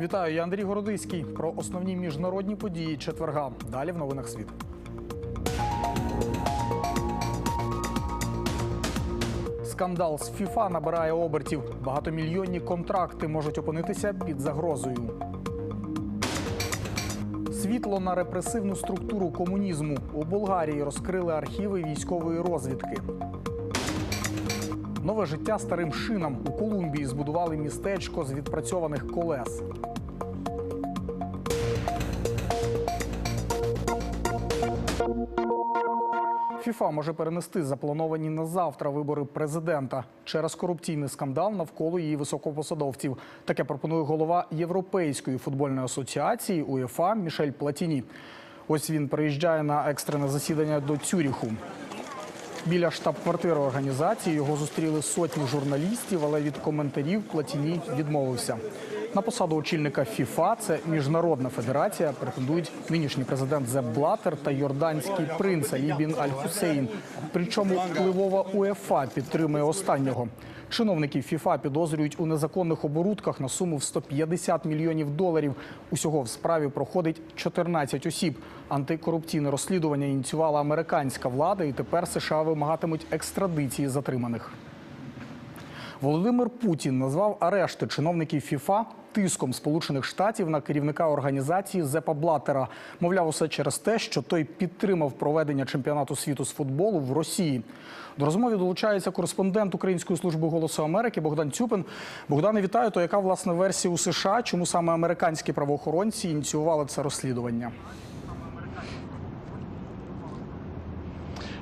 Вітаю, я Андрій Городиський. Про основні міжнародні події четверга. Далі в новинах світ. Скандал з ФІФА набирає обертів. Багатомільйонні контракти можуть опинитися під загрозою. Світло на репресивну структуру комунізму у Болгарії розкрили архіви військової розвідки. Нове життя старим шинам у Колумбії збудували містечко з відпрацьованих колес. ФІФА може перенести заплановані на завтра вибори президента через корупційний скандал навколо її високопосадовців. Таке пропонує голова Європейської футбольної асоціації УЄФА Мішель Платіні. Ось він приїжджає на екстрене засідання до Цюріху. Біля штаб-квартири організації його зустріли сотні журналістів, але від коментарів Платіні відмовився. На посаду очільника ФІФА, це міжнародна федерація, претендують нинішній президент Зеп Блатер та йорданський принц Алі бін Аль-Хусейн. Причому впливова УЕФА підтримує останнього. Чиновників ФІФА підозрюють у незаконних оборудках на суму в 150 мільйонів доларів. Усього в справі проходить 14 осіб. Антикорупційне розслідування ініціювала американська влада, і тепер США вимагатимуть екстрадиції затриманих. Володимир Путін назвав арешти чиновників ФІФА тиском Сполучених Штатів на керівника організації Зепа Блатера. Мовляв, усе через те, що той підтримав проведення чемпіонату світу з футболу в Росії. До розмови долучається кореспондент Української служби голосу Америки Богдан Цюпин. Богдане, вітаю. То яка власне версія у США? Чому саме американські правоохоронці ініціювали це розслідування?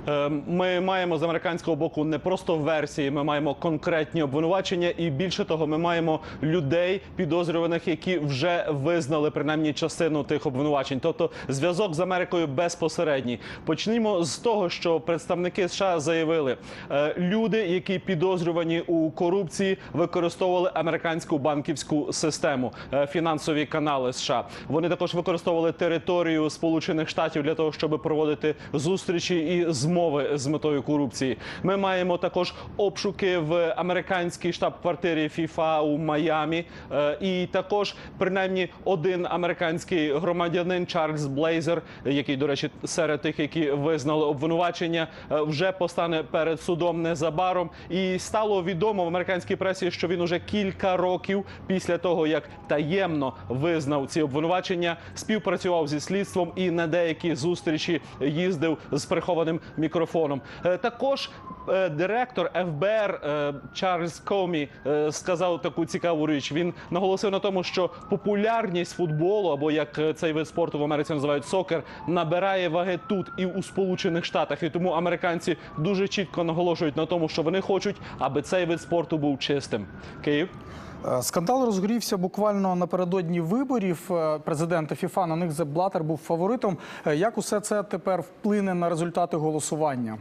Е, Ми маємо з американського боку не просто версії, ми маємо конкретні обвинувачення, і більше того, ми маємо людей підозрюваних, які вже визнали принаймні частину тих обвинувачень. Тобто зв'язок з Америкою безпосередній. Почнімо з того, що представники США заявили, е, люди, які підозрювані у корупції, використовували американську банківську систему, е, фінансові канали США. Вони також використовували територію Сполучених Штатів для того, щоб проводити зустрічі і змови з метою корупції. Ми маємо також обшуки в американській штаб-квартирі ФІФА у Майамі. Е, І також принаймні один американський громадянин Чарльз Блейзер, який, до речі, серед тих, які визнали обвинувачення, е, вже постане перед судом незабаром. І стало відомо в американській пресі, що він уже кілька років після того, як таємно визнав ці обвинувачення, співпрацював зі слідством і на деякі зустрічі їздив з прихованим мікрофоном. Е, Також е, директор ФБР е, Чарльз Комі сказав таку цікаву річ. Він наголосив на тому, що популярність футболу, або як цей вид спорту в Америці називають сокер, набирає ваги тут і у Сполучених Штатах. І тому американці дуже чітко наголошують на тому, що вони хочуть, аби цей вид спорту був чистим. Київ. Е, Скандал розгорівся буквально напередодні виборів е, президента ФІФА. На них Зеп був фаворитом. Е, Як усе це тепер вплине на результати голосування?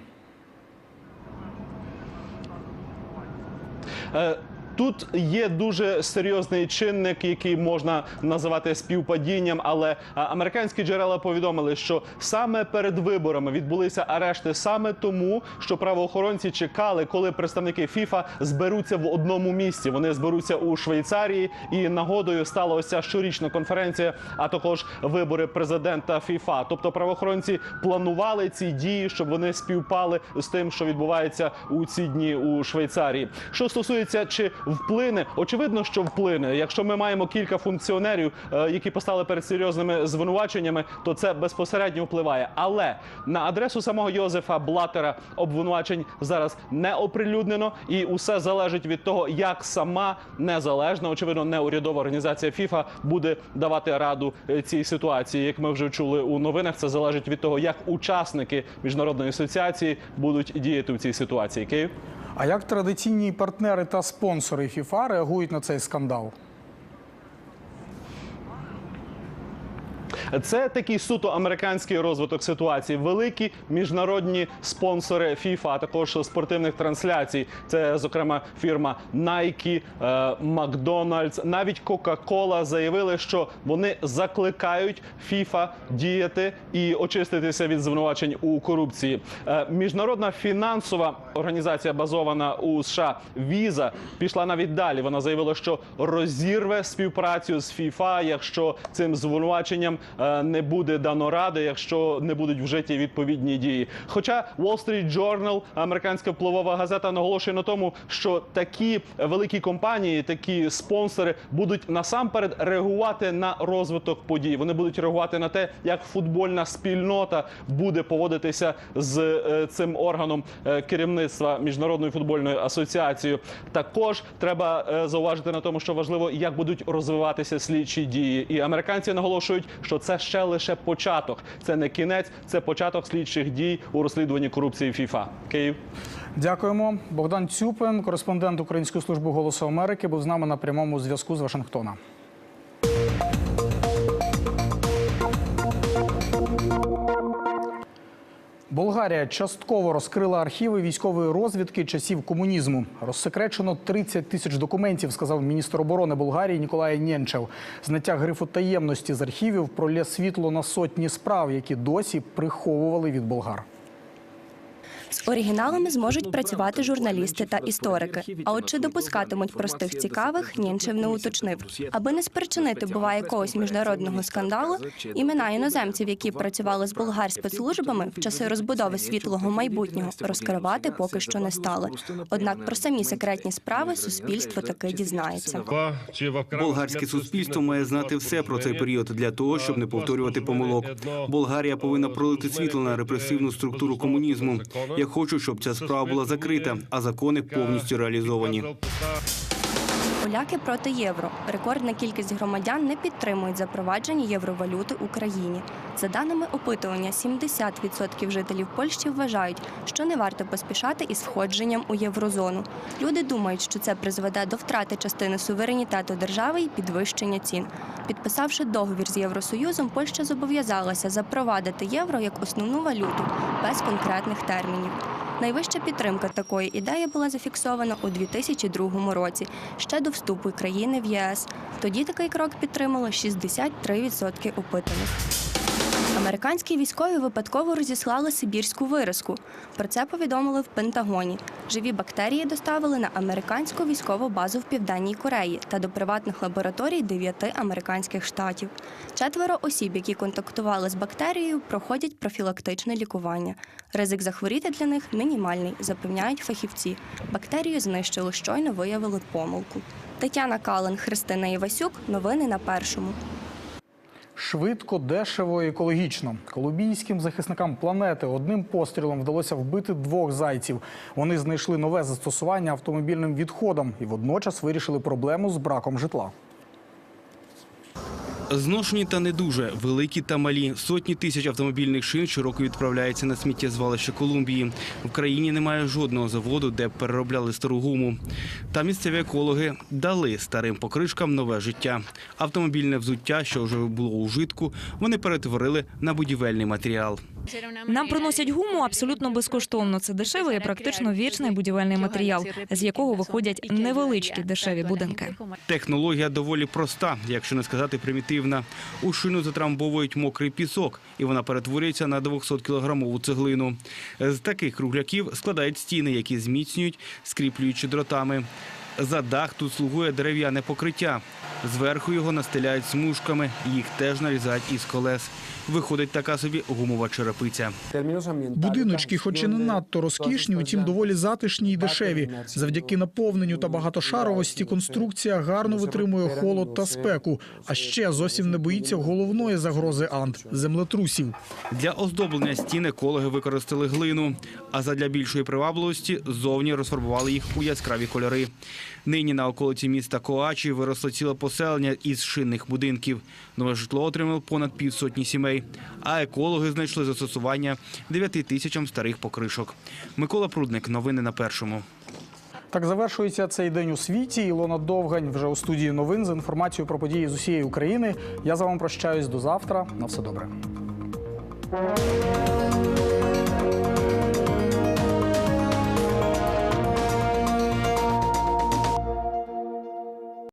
Тут є дуже серйозний чинник, який можна називати співпадінням, але американські джерела повідомили, що саме перед виборами відбулися арешти саме тому, що правоохоронці чекали, коли представники ФІФА зберуться в одному місці. Вони зберуться у Швейцарії, і нагодою стала ось щорічна конференція, а також вибори президента ФІФА. Тобто правоохоронці планували ці дії, щоб вони співпали з тим, що відбувається у ці дні у Швейцарії. Що стосується чи вплине, очевидно, що вплине. Якщо ми маємо кілька функціонерів, е, які постали перед серйозними звинуваченнями, то це безпосередньо впливає. Але на адресу самого Йозефа Блатера обвинувачень зараз не оприлюднено, і усе залежить від того, як сама незалежна, очевидно, неурядова організація ФІФА буде давати раду е, цій ситуації. Як ми вже чули у новинах, це залежить від того, як учасники міжнародної асоціації будуть діяти в цій ситуації. Київ. А як традиційні партнери та спонсори ФІФА реагують на цей скандал? Це такий суто американський розвиток ситуації. Великі міжнародні спонсори FIFA, а також спортивних трансляцій. Це, зокрема, фірма Nike, е, McDonald's, навіть Coca-Cola заявили, що вони закликають FIFA діяти і очиститися від звинувачень у корупції. Е, Міжнародна фінансова організація, базована у США, Visa, пішла навіть далі. Вона заявила, що розірве співпрацю з FIFA, якщо цим звинуваченням не буде дано ради, якщо не будуть вжиті відповідні дії. Хоча Wall Street Journal, американська впливова газета, наголошує на тому, що такі великі компанії, такі спонсори будуть насамперед реагувати на розвиток подій. Вони будуть реагувати на те, як футбольна спільнота буде поводитися з е, цим органом е, керівництва міжнародної футбольної асоціації. Також треба е, зауважити на тому, що важливо, як будуть розвиватися слідчі дії. І американці наголошують, що це ще лише початок. Це не кінець, це початок слідчих дій у розслідуванні корупції ФІФА. Київ. Дякуємо. Богдан Цюпин, кореспондент Української служби голосу Америки, був з нами на прямому зв'язку з Вашингтона. Болгарія частково розкрила архіви військової розвідки часів комунізму. Розсекречено 30 тисяч документів, сказав міністр оборони Болгарії Ніколай Нєнчев. Зняття грифу таємності з архівів пролє світло на сотні справ, які досі приховували від болгар. З оригіналами зможуть працювати журналісти та історики. А от чи допускатимуть простих цікавих, Нінчев не уточнив. Аби не спричинити буває якогось міжнародного скандалу, імена іноземців, які працювали з болгар спецслужбами в часи розбудови світлого майбутнього, розкривати поки що не стали. Однак про самі секретні справи суспільство таки дізнається. Болгарське суспільство має знати все про цей період для того, щоб не повторювати помилок. Болгарія повинна пролити світло на репресивну структуру комунізму. Я хочу, щоб ця справа була закрита, а закони повністю реалізовані. Поляки проти євро. Рекордна кількість громадян не підтримують запровадження євровалюти Україні. За даними опитування, 70% жителів Польщі вважають, що не варто поспішати із входженням у єврозону. Люди думають, що це призведе до втрати частини суверенітету держави і підвищення цін. Підписавши договір з Євросоюзом, Польща зобов'язалася запровадити євро як основну валюту без конкретних термінів. Найвища підтримка такої ідеї була зафіксована у 2002 році, ще до вступу країни в ЄС. Тоді такий крок підтримало 63% опитаних. Американські військові випадково розіслали сибірську виразку. Про це повідомили в Пентагоні. Живі бактерії доставили на американську військову базу в Південній Кореї та до приватних лабораторій дев'яти американських штатів. Четверо осіб, які контактували з бактерією, проходять профілактичне лікування. Ризик захворіти для них мінімальний, запевняють фахівці. Бактерію знищили, щойно виявили помилку. Тетяна Кален, Христина Івасюк. Новини на першому. Швидко, дешево екологічно. Колумбійським захисникам планети одним пострілом вдалося вбити двох зайців. Вони знайшли нове застосування автомобільним відходам і водночас вирішили проблему з браком житла. Зношені та не дуже, великі та малі. Сотні тисяч автомобільних шин щороку відправляються на сміттєзвалище Колумбії. В країні немає жодного заводу, де б переробляли стару гуму. Та місцеві екологи дали старим покришкам нове життя. Автомобільне взуття, що вже було у житку, вони перетворили на будівельний матеріал. Нам приносять гуму абсолютно безкоштовно. Це дешевий і практично вічний будівельний матеріал, з якого виходять невеличкі дешеві будинки. Технологія доволі проста, якщо не сказати примітивна. У шину затрамбовують мокрий пісок, і вона перетворюється на 200-кілограмову цеглину. З таких кругляків складають стіни, які зміцнюють, скріплюючи дротами. За дах тут слугує дерев'яне покриття. Зверху його настеляють смужками, їх теж нарізають із колес. Виходить така собі гумова черепиця. Будиночки, хоч і не надто розкішні, утім доволі затишні і дешеві. Завдяки наповненню та багатошаровості конструкція гарно витримує холод та спеку. А ще зовсім не боїться головної загрози Анд землетрусів. Для оздоблення стін екологи використали глину, а задля більшої привабливості зовні розфарбували їх у яскраві кольори. Нині на околиці міста Коачі виросло ціле поселення із шинних будинків. Нове житло отримали понад півсотні сімей, а екологи знайшли застосування 9 тисячам старих покришок. Микола Прудник. Новини на першому. Так завершується цей день у світі. Ілона Довгань вже у студії новин з інформацією про події з усієї України. Я з вами прощаюсь до завтра. На все добре.